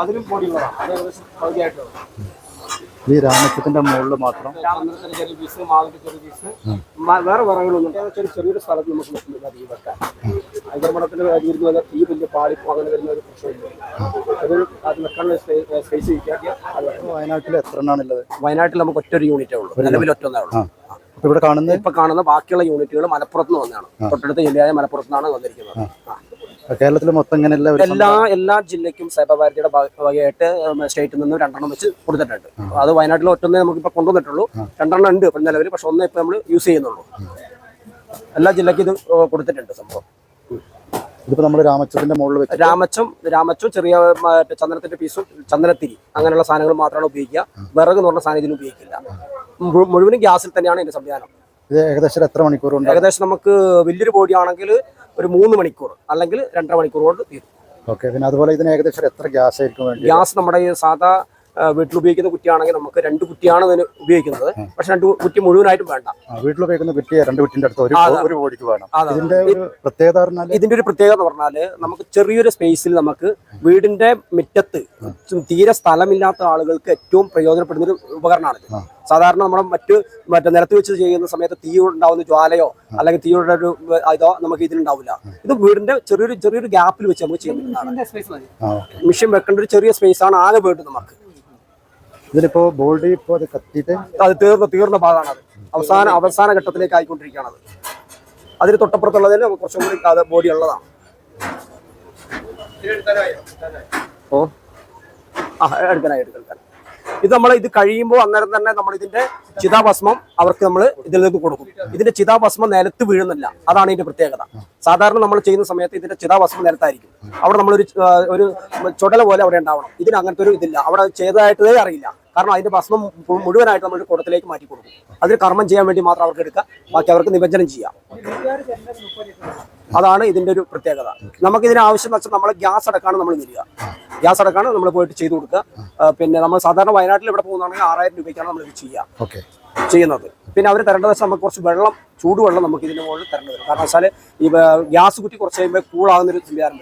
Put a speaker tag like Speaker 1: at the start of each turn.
Speaker 1: അതിലും പൊടിയുള്ളതാണ് അത് ഏകദേശം
Speaker 2: ഈ രാമത്തിന്റെ മുകളിൽ മാത്രം.
Speaker 1: ചന്ദ്രത്തിന് ചെറിയ പീസ് മാവിന്റെ ചെറിയ പീസ് മ- വേറെ വിറകളൊന്നും ചെറിയ ചെറിയൊരു സ്ഥലത്ത് നമുക്ക് നിൽക്കുന്നില്ല തീ വെക്കാൻ. തീ വലിയ പാടി അങ്ങനെ വരുന്ന ഒരു പ്രശ്നമില്ല. അതൊരു അത് വെക്കാനുള്ള സ്പേസ്.
Speaker 2: വയനാട്ടിൽ എത്ര എണ്ണാണുള്ളത്
Speaker 1: വയനാട്ടിൽ നമുക്ക് ഒറ്റ ഒരു യൂണിറ്റേ ഉള്ളൂ നിലവിൽ ഒറ്റ ഉള്ളൂ.
Speaker 2: ഇവിടെ കാണുന്ന
Speaker 1: ഇപ്പൊ കാണുന്ന ബാക്കിയുള്ള യൂണിറ്റുകൾ മലപ്പുറത്ത് നിന്ന് വന്നതാണ്. തൊട്ടടുത്ത ജില്ലയായ മലപ്പുറത്ത് നിന്നാണ് വന്നിരിക്കുന്നത്.
Speaker 2: കേരളത്തിൽ മൊത്തം ഒരു
Speaker 1: എല്ലാ എല്ലാ ജില്ലയ്ക്കും സൈബഭാരതിയുടെ ഭാഗമായിട്ട് സ്റ്റേറ്റിൽ നിന്ന് രണ്ടെണ്ണം വെച്ച് കൊടുത്തിട്ടുണ്ട്. അത് വയനാട്ടിൽ ഒറ്റൊന്നേ നമുക്ക് ഇപ്പൊ കൊണ്ടുവന്നിട്ടുള്ളൂ രണ്ടെണ്ണം ഉണ്ട് ഇപ്പൊ നിലവിൽ പക്ഷെ ഒന്നേ ഇപ്പൊ നമ്മൾ യൂസ് ചെയ്യുന്നുള്ളൂ. എല്ലാ ജില്ലയ്ക്കും ഇത് കൊടുത്തിട്ടുണ്ട് സംഭവം.
Speaker 2: ഇതിപ്പോ നമ്മൾ രാമച്ചത്തിന്റെ മുകളിൽ
Speaker 1: രാമച്ചം രാമച്ചും ചെറിയ ചന്ദനത്തിന്റെ പീസും ചന്ദനത്തിരി അങ്ങനെയുള്ള സാധനങ്ങൾ മാത്രമാണ് ഉപയോഗിക്കുക. വിറക് എന്ന് പറഞ്ഞ സാധനം ഇതിന് ഉപയോഗിക്കില്ല. മുഴുവനും ഗ്യാസിൽ തന്നെയാണ് ഇതിന്റെ സംവിധാനം.
Speaker 2: ഇത് ഏകദേശം എത്ര മണിക്കൂർ ഉണ്ട്
Speaker 1: ഏകദേശം നമുക്ക് വലിയൊരു ബോഡി ആണെങ്കിൽ ഒരു മൂന്ന് മണിക്കൂർ അല്ലെങ്കിൽ രണ്ടര മണിക്കൂർ കൊണ്ട് തീരും.
Speaker 2: ഓക്കെ പിന്നെ അതുപോലെ ഇതിന് ഏകദേശം എത്ര ഗ്യാസ് ആയിരിക്കും
Speaker 1: ഗ്യാസ് നമ്മുടെ ഈ സാധാ ഉപയോഗിക്കുന്ന കുറ്റിയാണെങ്കിൽ നമുക്ക് രണ്ട് കുറ്റിയാണ് ഇതിന് ഉപയോഗിക്കുന്നത്. പക്ഷെ രണ്ട് കുറ്റി മുഴുവനായിട്ടും വേണ്ട.
Speaker 2: വീട്ടിലുപയോഗിക്കുന്ന വീട്ടിൽ ഉപയോഗിക്കുന്ന കുറ്റി രണ്ട് കുറ്റിന്റെ അടുത്ത് ഒരു ഒരു ബോഡിക്ക് വേണം. ഇതിന്റെ ഒരു പ്രത്യേകത
Speaker 1: ഇതിന്റെ ഒരു പ്രത്യേകത എന്ന് പറഞ്ഞാൽ നമുക്ക് ചെറിയൊരു സ്പേസിൽ നമുക്ക് വീടിന്റെ മുറ്റത്ത് തീരെ സ്ഥലമില്ലാത്ത ആളുകൾക്ക് ഏറ്റവും പ്രയോജനപ്പെടുന്ന ഒരു ഉപകരണമാണ് സാധാരണ നമ്മുടെ മറ്റ് മറ്റേ നിലത്ത് വെച്ച് ചെയ്യുന്ന സമയത്ത് തീ ഉണ്ടാവുന്ന ജ്വാലയോ അല്ലെങ്കിൽ തീയുടെ ഒരു ഇതോ നമുക്ക് ഇതിലുണ്ടാവില്ല ഇത് വീടിന്റെ ചെറിയൊരു ചെറിയൊരു ഗ്യാപ്പിൽ വെച്ച് നമുക്ക്
Speaker 2: ചെയ്യുന്നതാണ്
Speaker 1: മിഷൻ വെക്കേണ്ട ഒരു ചെറിയ സ്പേസ് ആണ് ആകെ വീട് നമുക്ക്.
Speaker 2: ഇതിലിപ്പോ ബോഡി ഇപ്പോ അത് കത്തിയിട്ട്
Speaker 1: അത് തീർന്ന തീർന്ന ഭാഗമാണ് അവസാന അവസാന ഘട്ടത്തിലേക്ക് ആയിക്കൊണ്ടിരിക്കുകയാണ് അത്. അതിന് തൊട്ടപ്പുറത്തുള്ളതിൽ കുറച്ചും കൂടി അത് ബോഡി ഉള്ളതാണ്. ഓ. ആ എടുക്കാനായി എടുക്കാൻ ഇത് നമ്മൾ ഇത് കഴിയുമ്പോൾ അന്നേരം തന്നെ നമ്മൾ ഇതിന്റെ ചിതാഭസ്മം അവർക്ക് നമ്മൾ നിന്ന് കൊടുക്കും. ഇതിന്റെ ചിതാഭസ്മം നിലത്ത് വീഴുന്നില്ല. അതാണ് ഇതിന്റെ പ്രത്യേകത. സാധാരണ നമ്മൾ ചെയ്യുന്ന സമയത്ത് ഇതിന്റെ ചിതാഭസ്മം നിലത്തായിരിക്കും. അവിടെ നമ്മളൊരു ഒരു ചുടല പോലെ അവിടെ ഉണ്ടാവണം. ഇതിന് അങ്ങനത്തെ ഒരു ഇതില്ല. അവിടെ ചെയ്തതായിട്ടേ അറിയില്ല. കാരണം അതിന്റെ ഭസ്മം മുഴുവനായിട്ട് നമ്മൾ കുടത്തിലേക്ക് മാറ്റി കൊടുക്കും. അതിന് കർമ്മം ചെയ്യാൻ വേണ്ടി മാത്രം അവർക്ക് എടുക്കുക. ബാക്കി അവർക്ക് നിവചനം ചെയ്യാം. അതാണ് ഇതിന്റെ ഒരു പ്രത്യേകത. നമുക്ക് ഇതിന് ആവശ്യം വെച്ചാൽ നമ്മൾ ഗ്യാസ് അടക്കാണ് നമ്മൾ തരിക ഗ്യാസ് അടക്കാണ് നമ്മൾ പോയിട്ട് ചെയ്തു കൊടുക്കുക. പിന്നെ നമ്മൾ സാധാരണ വയനാട്ടിൽ ഇവിടെ പോകുന്നതാണെങ്കിൽ ആറായിരം രൂപയ്ക്കാണ് നമ്മൾ ഇത് ചെയ്യുക
Speaker 2: ഓക്കെ.
Speaker 1: ചെയ്യുന്നത്. പിന്നെ അവർ തരേണ്ടത് വെച്ചാൽ നമുക്ക് കുറച്ച് വെള്ളം ചൂടുവെള്ളം നമുക്ക് ഇതിന് മുകളിൽ തരേണ്ടി വരും. കാരണം വെച്ചാൽ ഈ ഗ്യാസ് കുറ്റി കുറച്ച് കഴിയുമ്പോൾ കൂളാകുന്നൊരു സംവിധാനം